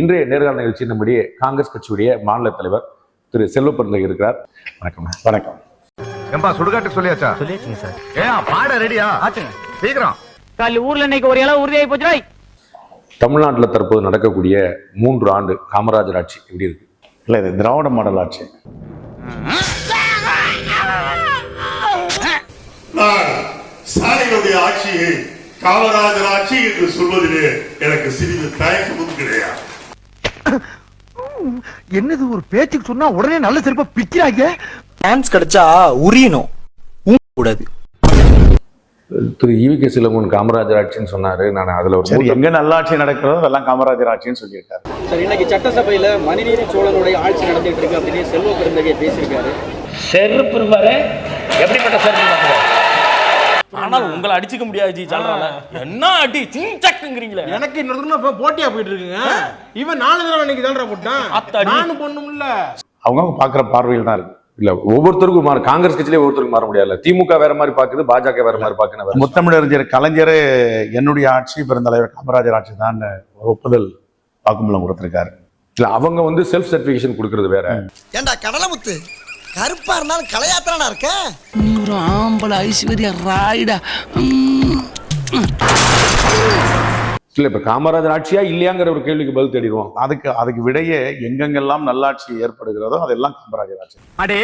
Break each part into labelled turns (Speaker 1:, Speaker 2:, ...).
Speaker 1: இன்றைய நேர்காணல் நிகழ்ச்சி நம்முடைய காங்கிரஸ் கட்சியுடைய மாநில தலைவர் திரு செல்வப்பெருந்தகை இருக்கிறார். வணக்கம்.
Speaker 2: வணக்கம்.
Speaker 3: ஏம்பா சுடுகாட்டு சொல்லியாச்சா?
Speaker 4: சொல்லியாச்சுங்க சார்.
Speaker 3: ஏன் பாட ரெடியா?
Speaker 4: ஆச்சுங்க.
Speaker 3: சீக்கிரம்.
Speaker 5: காலி ஊர்ல இன்னைக்கு ஒரு இளவு உறுதியாகி போச்சுடா
Speaker 1: தமிழ்நாட்டில் தற்போது நடக்கக்கூடிய மூன்று ஆண்டு காமராஜர் ஆட்சி எப்படி இருக்கு?
Speaker 2: இல்ல இது திராவிட மாடல் ஆட்சி.
Speaker 6: நான் ஸ்டாலினுடைய ஆட்சியை காமராஜர் ஆட்சி என்று சொல்வதிலே எனக்கு சிறிது தயக்கமும் கிடையாது.
Speaker 4: என்னது ஒரு பேச்சுக்கு சொன்னா உடனே நல்ல செருப்பா பிக்கிறாங்க
Speaker 7: சான்ஸ் கிடைச்சா உரியணும். கூடாது.
Speaker 1: திரு ஈவி கே சிலம்பன் காமராஜர் ஆட்சின்னு சொன்னாரு. நான் அதுல ஒரு
Speaker 2: எங்க நல்லாட்சி நடக்கிறதோ அதெல்லாம் காமராஜர் ஆட்சின்னு சொல்லியிருக்காரு.
Speaker 8: சார் இன்னைக்கு சட்டசபையில மணிநீதி சோழனுடைய ஆட்சி நடந்துட்டு இருக்கு அப்படின்னு செல்வ பெருந்தகை பேசியிருக்காரு.
Speaker 5: செருப்பு எப்படிப்பட்ட செருப்பு
Speaker 9: ஆனால் உங்களை அடிச்சுக்க முடியாது ஜி சொல்றாங்க என்ன அடி சிங்சக்குங்கிறீங்களே
Speaker 4: எனக்கு இன்னொரு போட்டியா போயிட்டு இருக்குங்க இவன் நாலு தடவை இன்னைக்கு தான்டா போட்டான். நானும் பொண்ணும்ல
Speaker 2: அவங்கவுங்க பாக்குற பார்வையில் தான் இருக்கு.
Speaker 1: இல்ல ஒவ்வொருத்தருக்கும் மாற காங்கிரஸ் கட்சியிலே ஒவ்வொருத்தருக்கும் மாற முடியாது திமுக வேற மாதிரி பாக்குது பாஜக வேற மாதிரி பாக்குது
Speaker 2: முத்தமிழறிஞர் கலைஞர் என்னுடைய ஆட்சி பெருந்தலைவர் காமராஜர் ஆட்சி தான் ஒரு ஒப்புதல் வாக்குமூலம் கொடுத்திருக்காரு.
Speaker 1: இல்ல அவங்க வந்து செல்ஃப் சர்டிபிகேஷன் கொடுக்கறது வேற.
Speaker 7: ஏண்டா கடலமுத்து கருப்பா இருந்தாலும் கலையாத்திரனா இருக்க?
Speaker 10: ஒரு ஆம்பளை ஐஸ்வர்யா ராய்டா.
Speaker 1: இல்ல இப்ப காமராஜர் ஆட்சியா இல்லையாங்கிற ஒரு கேள்விக்கு பதில் தேடிடுவோம்.
Speaker 2: அதுக்கு அதுக்கு விடையே எங்கெங்கெல்லாம் நல்லாட்சி ஏற்படுகிறதோ அதெல்லாம் காமராஜர் ஆட்சி.
Speaker 5: அடே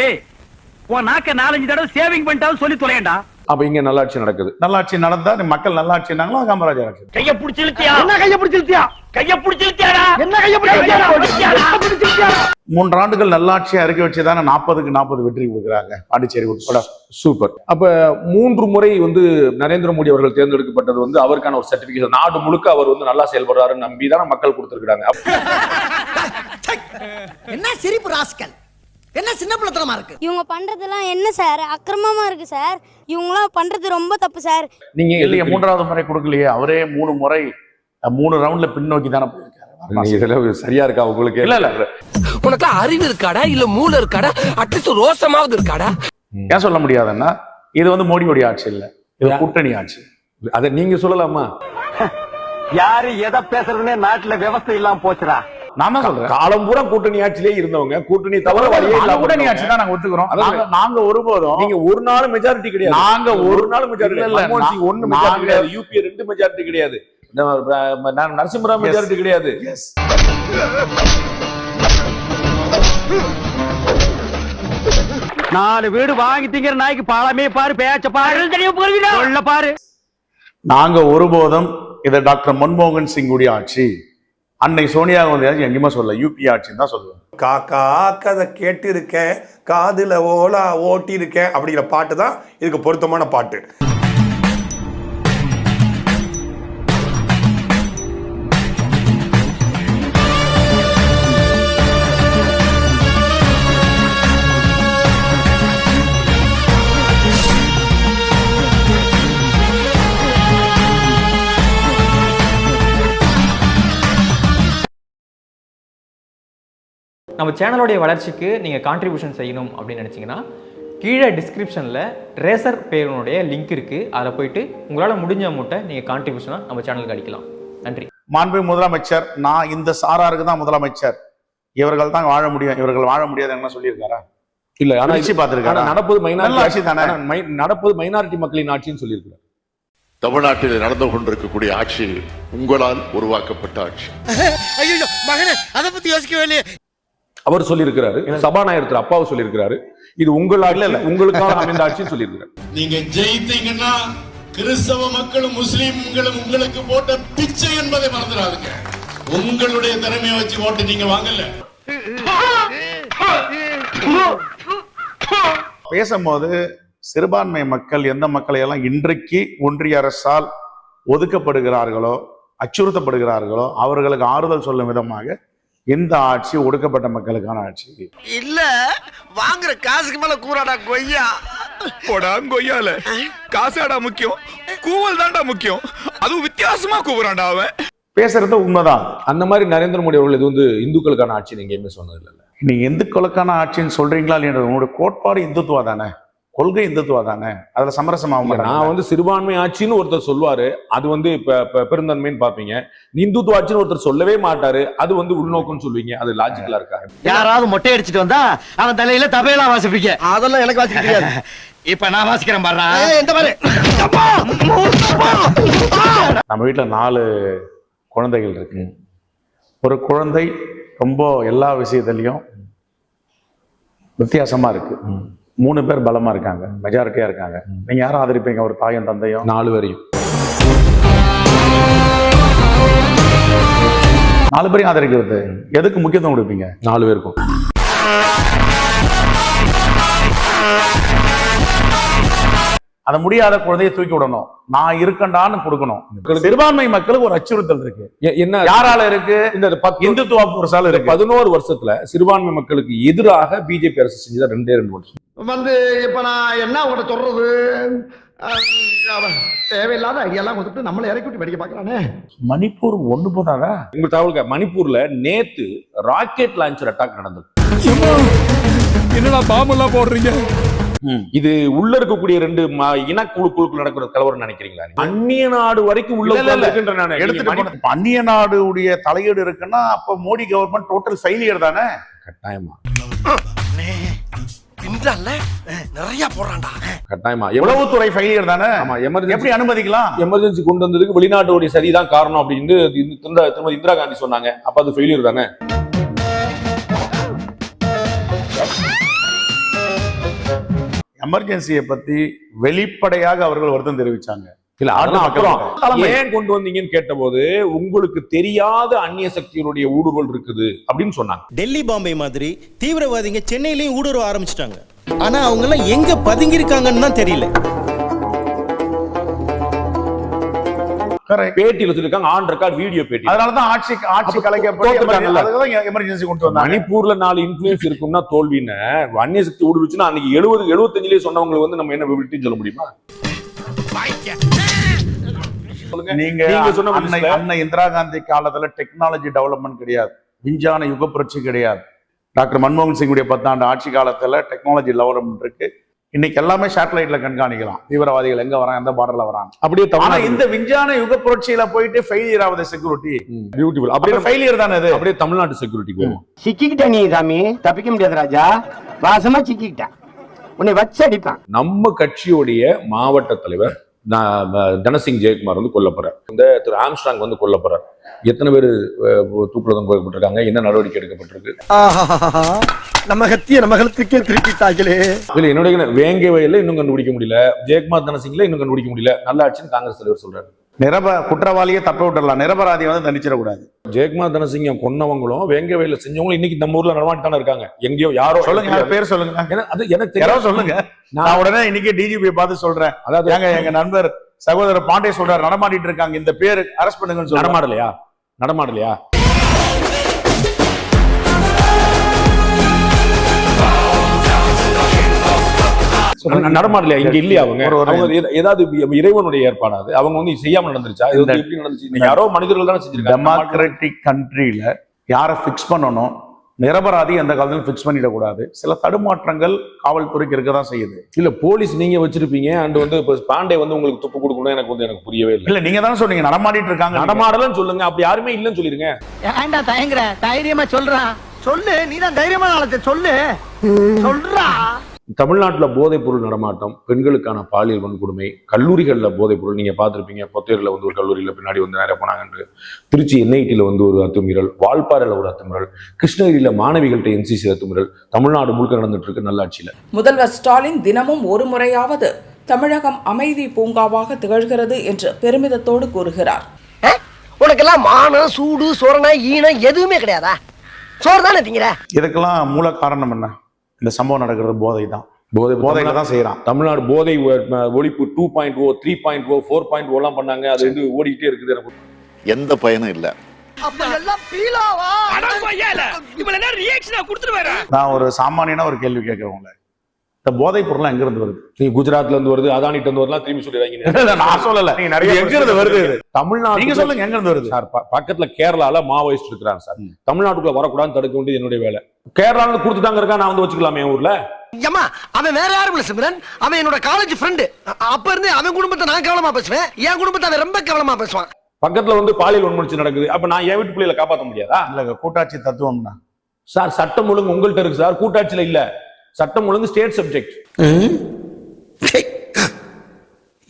Speaker 5: உன் நாக்க நாலஞ்சு தடவை சேவிங் பண்ணிட்டாலும் சொல்லி தொலையண்டா.
Speaker 1: அப்ப இங்க நல்லாட்சி நடக்குது.
Speaker 2: நல்லாட்சி நடந்தா மக்கள் நல்லாட்சினாங்களோ அது காமராஜர் ஆட்சி.
Speaker 5: கைய புடிச்சு இழுத்தியா? என்ன கைய புடிச்சு இழுத்தியா? கைய புடிச்சு இழுத்தியாடா? என்ன கைய புடிச்சு இழுத்தியாடா?
Speaker 2: மூன்று ஆண்டுகள் நல்லாட்சி அறிக்கை வச்சு தானே நாற்பதுக்கு நாற்பது வெற்றி கொடுக்குறாங்க பாண்டிச்சேரி உட்பட.
Speaker 1: சூப்பர். அப்ப மூன்று முறை வந்து நரேந்திர மோடி அவர்கள் தேர்ந்தெடுக்கப்பட்டது வந்து அவருக்கான ஒரு சர்டிபிகேட் நாடு முழுக்க அவர் வந்து நல்லா செயல்படுறாருன்னு நம்பி தானே மக்கள் கொடுத்திருக்காங்க
Speaker 7: என்ன சிரிப்பு ராஸ்கல்? என்ன சின்ன பிள்ளைத்தனமா இருக்கு?
Speaker 11: இவங்க பண்றதெல்லாம் என்ன சார்? அக்கிரமமா இருக்கு சார். இவங்களாம் பண்றது ரொம்ப தப்பு சார்.
Speaker 1: நீங்க
Speaker 2: இல்லையே மூன்றாவது முறை கொடுக்கலையே? அவரே மூணு முறை மூணு ரவுண்ட்ல பின்னோக்கி தானே போயிருக்காரு.
Speaker 1: சரியா இருக்கா? உங்களுக்கு
Speaker 2: இல்ல, இல்ல.
Speaker 10: உனக்கு அறிவு இருக்காடா? இல்ல மூளை இருக்காடா? அட்லீஸ்ட் ரோசமாவது இருக்காடா?
Speaker 2: ஏன் சொல்ல முடியாதுன்னா இது வந்து மோடியோடைய ஆட்சி இல்ல. இது கூட்டணி ஆட்சி.
Speaker 1: அதை நீங்க சொல்லலாமா?
Speaker 8: யாரு எதை பேசுறதுன்னே நாட்டுல விவசாயம் இல்லாம போச்சுடா.
Speaker 2: நான் தான் சொல்றேன்.
Speaker 1: காலம் பூரா கூட்டணி ஆட்சியிலே இருந்தவங்க. கூட்டணி தவிர வழியே
Speaker 2: கூட்டணி. ஆட்சி தான் நாங்க ஒத்துக்கிறோம். நாங்க- நாங்க ஒருபோதும்
Speaker 1: நீங்க ஒரு நாள் மெஜாரிட்டி கிடையாது.
Speaker 2: நாங்க
Speaker 1: ஒரு நாள் மெஜாரிட்டி ஒன்னு
Speaker 2: நாங்க-
Speaker 1: மெஜாரிட்டி கிடையாது யூபி ரெண்டு மெஜாரிட்டி கிடையாது. நரசிம்மராவ். மெஜாரிட்டி கிடையாது.
Speaker 5: நாலு வீடு வாங்கி திங்கிற நாய்க்கு பாலமே பாரு பேச்ச பாரு. சொல்ல பாரு.
Speaker 2: நாங்க ஒருபோதும் இதை டாக்டர் மன்மோகன் சிங் உடைய ஆட்சி அன்னை சோனியா காந்தி ஆட்சி எங்கேயுமே சொல்ல யூபி ஆட்சின்னு தான் சொல்லுவேன்
Speaker 6: காக்கா கதை கேட்டு இருக்கேன் ஓலா ஓட்டியிருக்கேன் அப்படிங்கிற பாட்டு தான் இதுக்கு பொருத்தமான பாட்டு.
Speaker 8: நம்ம சேனலோடைய வளர்ச்சிக்கு நீங்க கான்ட்ரிபியூஷன் செய்யணும் அப்படின்னு நினைச்சீங்கன்னா கீழே டிஸ்கிரிப்ஷன்ல ரேசர் பேருனுடைய லிங்க் இருக்கு. அதில் போயிட்டு உங்களால முடிஞ்ச அமௌண்ட்டை நீங்க கான்ட்ரிபியூஷனா நம்ம சேனலுக்கு அடிக்கலாம். நன்றி.
Speaker 2: மாண்பு முதலமைச்சர் நான் இந்த சாராருக்கு தான் முதலமைச்சர். இவர்கள் தான் வாழ முடியும். இவர்கள் வாழ முடியாது என்ன சொல்லியிருக்காரா?
Speaker 1: இல்ல ஆனா இது-
Speaker 2: பார்த்திருக்காரா?
Speaker 1: நடப்பது
Speaker 2: நல்ல ஆட்சி
Speaker 1: மைனாரிட்டி
Speaker 2: தானே?
Speaker 1: நடப்பது மைனாரிட்டி மக்களின் ஆட்சின்னு சொல்லியிருக்கிறார்.
Speaker 6: தமிழ்நாட்டில் நடந்து கொண்டிருக்கக்கூடிய ஆட்சி உங்களால் உருவாக்கப்பட்ட ஆட்சி.
Speaker 7: ஐயோ மகனே அத பத்தி யோசிக்கவே இல்லையே.
Speaker 1: அவர் சொல்லியிருக்கிறாரு. சபாநாயகர் திரு அப்பாவு சொல்லியிருக்கிறாரு. இது உங்கள் ஆட்சி உங்களுக்காக அமைந்த ஆட்சின்னு சொல்லியிருக்கிறார்.
Speaker 6: நீங்க ஜெயித்தீங்கன்னா கிறிஸ்தவ மக்களும் முஸ்லீம்களும் உங்களுக்கு போட்ட பிச்சை என்பதை மறந்துடாதுங்க. உங்களுடைய திறமையை வச்சு ஓட்டு நீங்க வாங்கல.
Speaker 2: பேசும்போது சிறுபான்மை மக்கள் எந்த மக்களை எல்லாம் இன்றைக்கு ஒன்றிய அரசால் ஒதுக்கப்படுகிறார்களோ அச்சுறுத்தப்படுகிறார்களோ அவர்களுக்கு ஆறுதல் சொல்லும் விதமாக இந்த ஆட்சி ஒடுக்கப்பட்ட மக்களுக்கான ஆட்சி?
Speaker 7: இல்ல வாங்குற காசுக்கு மேல கூறாடா கொய்யா.
Speaker 3: போடா கொய்யால. காசாடா முக்கியம் கூவல் தான்டா முக்கியம். அதுவும் வித்தியாசமா கூவுறான்டா அவன்.
Speaker 2: பேசுறது உண்மைதான்.
Speaker 1: அந்த மாதிரி நரேந்திர மோடி அவர்கள் இது வந்து இந்துக்களுக்கான ஆட்சி நீங்க எங்கேயுமே சொன்னது இல்ல
Speaker 2: நீங்க இந்துக்களுக்கான ஆட்சின்னு சொல்றீங்களா இல்லையா? உங்களுடைய கோட்பாடு இந்துத்துவா தானே? கொள்கை இந்துத்துவா தானே? அதுல சமரசமாக
Speaker 1: நான் வந்து சிறுபான்மை ஆட்சின்னு ஒருத்தர் சொல்லுவாரு. அது வந்து இப்ப பெருந்தன்மைன்னு பாப்பீங்க இந்துத்துவ ஆட்சின்னு ஒருத்தர் சொல்லவே மாட்டாரு. அது வந்து உள்நோக்கம்னு சொல்லுவீங்க. அது லாஜிக்கலா இருக்கா?
Speaker 5: யாராவது மொட்டை அடிச்சிட்டு வந்தா அவன் தலையில தபையெல்லாம் வாசிப்பீங்க
Speaker 7: அதெல்லாம் எனக்கு வாசிக்க தெரியாது.
Speaker 5: இப்ப நான் வாசிக்கிறேன் பாரு
Speaker 7: ஏய், இந்த மாதிரி.
Speaker 2: நம்ம வீட்டுல நாலு குழந்தைகள் இருக்கு. ஒரு குழந்தை ரொம்ப எல்லா விஷயத்துலயும் வித்தியாசமா இருக்கு. மூணு பேர் பலமா இருக்காங்க. மெஜாரிட்டியா இருக்காங்க. நீங்க யாரும் ஆதரிப்பீங்க? ஒரு தாயும் தந்தையும்?
Speaker 1: நாலு வரையும்
Speaker 2: நாலு பேரையும் ஆதரிக்கிறது. எதுக்கு முக்கியத்துவம் கொடுப்பீங்க?
Speaker 1: நாலு பேருக்கும்.
Speaker 2: அதை முடியாத குழந்தையை தூக்கி விடணும். நான் இருக்கண்டான்னு கொடுக்கணும். சிறுபான்மை மக்களுக்கு ஒரு அச்சுறுத்தல் இருக்கு.
Speaker 1: என்ன?
Speaker 2: யாரால இருக்கு?
Speaker 1: இந்த
Speaker 2: இந்துத்துவா புரசால இருக்கு.
Speaker 1: பதினோரு வருஷத்துல சிறுபான்மை மக்களுக்கு எதிராக பிஜேபி அரசு செஞ்சதா ரெண்டே ரெண்டு வருஷம்.
Speaker 7: வந்து இப்ப நான் என்ன உங்கள்கிட்ட சொல்றது? தேவையில்லாத ஐடியாலாம் கொடுத்துட்டு நம்மளை இறக்கி விட்டு படிக்க பாக்குறானே
Speaker 2: மணிப்பூர் ஒண்ணு போதாதா?
Speaker 1: உங்க தகவலுக்கு மணிப்பூர்ல நேத்து ராக்கெட் லான்ச்சர் அட்டாக் நடந்தது.
Speaker 3: என்னடா பாம்பெல்லாம் போடுறீங்க?
Speaker 1: இது உள்ள இருக்கக்கூடிய ரெண்டு ம- இனக்குழுக்குழுக்கு நடக்கிற கலவரம் நினைக்கிறீங்களா? அந்நிய நாடு வரைக்கும் உள்ள
Speaker 2: அந்நிய நாடுடைய தலையீடு இருக்குன்னா அப்ப மோடி கவர்மெண்ட் டோட்டல் ஃபெயிலியர் தானே?
Speaker 1: கட்டாயமா.
Speaker 7: பின்றான்ல நிறைய போடுறான்டா
Speaker 1: கட்டாயமா.
Speaker 2: உளவுத்துறை ஃபெயிலியர் தானே?
Speaker 1: ஆமா எமர்ஜென்சி
Speaker 2: எப்படி அனுமதிக்கலாம்?
Speaker 1: எமர்ஜென்சி கொண்டு வந்ததுக்கு வெளிநாட்டுடைய சரிதான் காரணம் அப்படின்னு திரும்ப இந்திரா காந்தி சொன்னாங்க. அப்ப அது ஃபெயிலியர் தானே?
Speaker 2: எமர்ஜென்சியை பத்தி வெளிப்படையாக அவர்கள் வருத்தம் தெரிவிச்சாங்க.
Speaker 1: இல்ல அப்புறம். ஏன் கொண்டு வந்தீங்கன்னு கேட்டபோது உங்களுக்கு தெரியாத அந்நிய சக்திகளுடைய ஊடுருவல் இருக்குது அப்படின்னு சொன்னாங்க.
Speaker 4: டெல்லி பாம்பே மாதிரி தீவிரவாதிங்க சென்னையிலயும் ஊடுருவ ஆரம்பிச்சிட்டாங்க. ஆனா அவங்க எல்லாம் எங்க பதுங்கி இருக்காங்கன்னு தான் தெரியல.
Speaker 1: பேட்டியில சொல்லிருக்காங்க ஆன் ரெக்கார்ட் வீடியோ பேட்டி.
Speaker 2: அதனாலதான் ஆட்சி ஆட்சி கலைக்கப்பட்டு. எமர்ஜென்சி கொண்டு வந்தாங்க.
Speaker 1: மணிப்பூர்ல நாலு இன்ஃபுளுன்ஸ் இருக்கும்னா தோல்வின்னு. அந்நிய சக்தி ஊடுருச்சுன்னா அன்னைக்கு எழுபது எழுபத்தஞ்சுலயே சொன்னவங்களை வந்து நம்ம என்ன விட்டுன்னு சொல்ல முடியுமா?
Speaker 2: நீங்க
Speaker 1: நீங்க சொன்ன
Speaker 2: அன்னை இந்திரா காந்தி காலத்துல டெக்னாலஜி டெவலப்மெண்ட் கிடையாது. விஞ்ஞான யுக புரட்சி கிடையாது. டாக்டர் மன்மோகன் சிங்குடைய பத்தாண்டு ஆட்சி காலத்துல டெக்னாலஜி டெவலப்மெண்ட் இருக்கு. இன்னைக்கு எல்லாமே சேட்டலைட்ல கண்காணிக்கலாம். தீவிரவாதிகள் எங்க வராங்க? எந்த பார்டர்ல வராங்க?
Speaker 1: அப்படியே
Speaker 2: ஆனா இந்த விஞ்ஞான யுக புரட்சியில போயிட்டு ஃபெயிலியர் ஆகுது செக்யூரிட்டி
Speaker 1: பியூட்டிஃபுல்
Speaker 2: அப்படியே
Speaker 1: அப்படியே
Speaker 2: ஃபெயிலியர் தானே அது?
Speaker 1: அப்படியே தமிழ்நாட்டு செக்யூரிட்டிக்கு வருவோம்
Speaker 5: சிக்கிக்கிட்ட நீ சாமி. தப்பிக்க முடியாது ராஜா. வாசமா சிக்கிக்கிட்ட உன்னை வச்சு அடிப்பான்.
Speaker 1: நம்ம கட்சியுடைய மாவட்ட தலைவர் தனசிங் ஜெயக்குமார் வந்து கொல்லப்படுறார் இந்த திரு ஆம்ஸ்டாங் வந்து கொல்லப்படுறார் எத்தனை பேர் தூக்குலதம் கோயப்பட்டிருக்காங்க என்ன நடவடிக்கை எடுக்கப்பட்டிருக்கு?
Speaker 7: நம்ம கத்திய நம்ம கழுத்துக்கே திருப்பிட்டாங்களே.
Speaker 1: இதுல என்னுடைய என்ன, வேங்கை வயல்ல இன்னும் கண்டுபிடிக்க முடியல. ஜெயக்குமார் தனசிங்ல இன்னும் கண்டுபிடிக்க முடியல. நல்ல ஆட்சின்னு காங்கிரஸ் தலைவர் சொல்றாரு.
Speaker 2: நிரப குற்றவாளியை தப்ப விட்டுறலாம். நிரபராதியை வந்து தண்டிச்சிடக்கூடாது.
Speaker 1: ஜெயக்குமார் தனசிங்க கொன்னவங்களும் வேங்கை வயல்ல செஞ்சவங்களும் இன்னைக்கு நம்ம ஊர்ல நடமாட்டான இருக்காங்க. எங்கேயோ யாரோ
Speaker 2: சொல்லுங்க பேர் சொல்லுங்க.
Speaker 1: அது எனக்கு
Speaker 2: யாரோ சொல்லுங்க.
Speaker 1: நான்
Speaker 2: உடனே இன்னைக்கு டிஜிபி பார்த்து சொல்றேன்.
Speaker 1: அதாவது
Speaker 2: ஏங்க எங்க நண்பர் சகோதரர் பாண்டே சொல்றாரு நடமாடிட்டு இருக்காங்க. இந்த பேர் அரெஸ்ட் பண்ணுங்கன்னு சொல்றாரு.
Speaker 1: நடமாடலையா? நடமாடலையா? நடமாடலையா? இங்க இல்லையா அவங்க? ஏதாவது இறைவனுடைய ஏற்பாடு அது அவங்க வந்து செய்யாம நடந்துருச்சா? இது வந்து எப்படி நடந்துச்சு? யாரோ மனிதர்கள் தானே செஞ்சிருக்காங்க.
Speaker 2: டெமோக்ராட்டிக் கண்ட்ரியில யாரை ஃபிக்ஸ் பண்ணணும்? நிரபராதி எந்த காலத்திலும் ஃபிக்ஸ் பண்ணிடக்கூடாது. சில தடுமாற்றங்கள் காவல்துறைக்கு இருக்க தான் செய்யுது.
Speaker 1: இல்ல போலீஸ் நீங்க வச்சிருப்பீங்க. அண்ட் வந்து இப்ப பாண்டே வந்து உங்களுக்கு துப்பு கொடுக்கணும் எனக்கு வந்து எனக்கு புரியவே இல்லை.
Speaker 2: இல்ல நீங்க தானே சொன்னீங்க. நடமாடிட்டு இருக்காங்க
Speaker 1: நடமாடலன்னு சொல்லுங்க. அப்படி யாருமே இல்லைன்னு சொல்லிருங்க
Speaker 5: ஏன்டா தயங்குற? தைரியமா சொல்றான்
Speaker 7: சொல்லு நீ தான் தைரியமான ஆளத்தை சொல்லு. சொல்றா.
Speaker 1: தமிழ்நாட்டுல போதைப் பொருள் நடமாட்டம் பெண்களுக்கான பாலியல் வன்கொடுமை கல்லூரிகள்ல போதைப் பொருள் நீங்க பார்த்திருப்பீங்க பொத்தேரில் வந்து ஒரு கல்லூரியில பின்னாடி வந்து நிறைய போனாங்கன்று திருச்சி என்ஐடியில் வந்து ஒரு அத்துமீறல் வால்பாறையில் ஒரு அத்துமீறல் கிருஷ்ணகிரியில மாணவிகள்கிட்ட என்சிசி அத்துமீறல் தமிழ்நாடு முழுக்க நடந்துட்டு இருக்கு நல்லாட்சியில.
Speaker 12: முதல்வர் ஸ்டாலின் தினமும் ஒரு முறையாவது தமிழகம் அமைதி பூங்காவாக திகழ்கிறது என்று பெருமிதத்தோடு கூறுகிறார்.
Speaker 7: உனக்கெல்லாம் மானம் சூடு சொரணை ஈனம் எதுவுமே கிடையாதா? சோறு தானே திங்கிற?
Speaker 2: இதுக்கெல்லாம் மூல காரணம் என்ன? இந்த சம்பவம் நடக்கிறது போதை தான்
Speaker 1: போதை
Speaker 2: போதையில தான் செய்யறான்
Speaker 1: தமிழ்நாடு போதை ஒழிப்பு two point O three point O four point ஓலாம் பண்ணாங்க. அது வந்து ஓடிக்கிட்டே இருக்குது எனக்கு.
Speaker 6: எந்த பயனும் இல்ல.
Speaker 7: அப்ப எல்லாம் பீலாவா?
Speaker 2: நான் ஒரு சாமானியனா ஒரு கேள்வி கேட்கிறேன் உங்களை. இந்த போதைப் பொருள் எங்க இருந்து வருது?
Speaker 1: நீ குஜராத்ல இருந்து வருது அதானிட்ட இருந்து வரலாம் திரும்பி சொல்லிடுறாங்க.
Speaker 2: நான் சொல்லல.
Speaker 1: நீங்க நிறைய
Speaker 2: எங்க இருந்து வருது?
Speaker 1: தமிழ்நாடு
Speaker 2: நீங்க சொல்லுங்க எங்க இருந்து வருது?
Speaker 1: சார் பக்கத்துல கேரளால மாவோயிஸ்ட் இருக்கிறாங்க சார். தமிழ்நாட்டுக்குள்ள வரக்கூடாதுன்னு தடுக்க வேண்டியது என்னுடைய வேலை. கேரளால இருந்து கொடுத்துட்டாங்க இருக்கா நான் வந்து வச்சுக்கலாமே என் ஊர்ல?
Speaker 7: ஏமா அவன் வேற யாரும் இல்ல சிம்ரன். அவன் என்னோட காலேஜ் ஃப்ரெண்டு அப்ப இருந்து அவன் குடும்பத்தை நான் கவனமா பேசுவேன். என் குடும்பத்தை அவன் ரொம்ப கவனமா பேசுவான்.
Speaker 1: பக்கத்துல வந்து பாலியல் வன்முறை நடக்குது. அப்ப நான் என் வீட்டு பிள்ளைகளை காப்பாற்ற முடியாதா?
Speaker 2: இல்ல கூட்டாட்சி தத்துவம்னா
Speaker 1: சார் சட்டம் ஒழுங்கு உங்கள்கிட்ட இருக்கு சார். கூட்டாட்சியில இல்ல. சட்டம் ஒழுங்கு ஸ்டேட் சப்ஜெக்ட்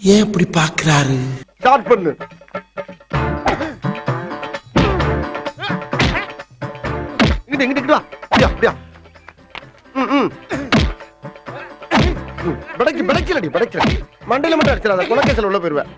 Speaker 10: ஏன் இப்படி பாக்குறாரு
Speaker 7: ஸ்டார்ட் பண்ணு. இங்கிட்டு இங்கிட்டு வா. அப்படியா அப்படியா? ம் ம். படைக்கு படைக்கலடி படைக்கல மண்டையில மட்டும் அடிச்சிடாத குலக்கேசல் உள்ள போயிருவேன்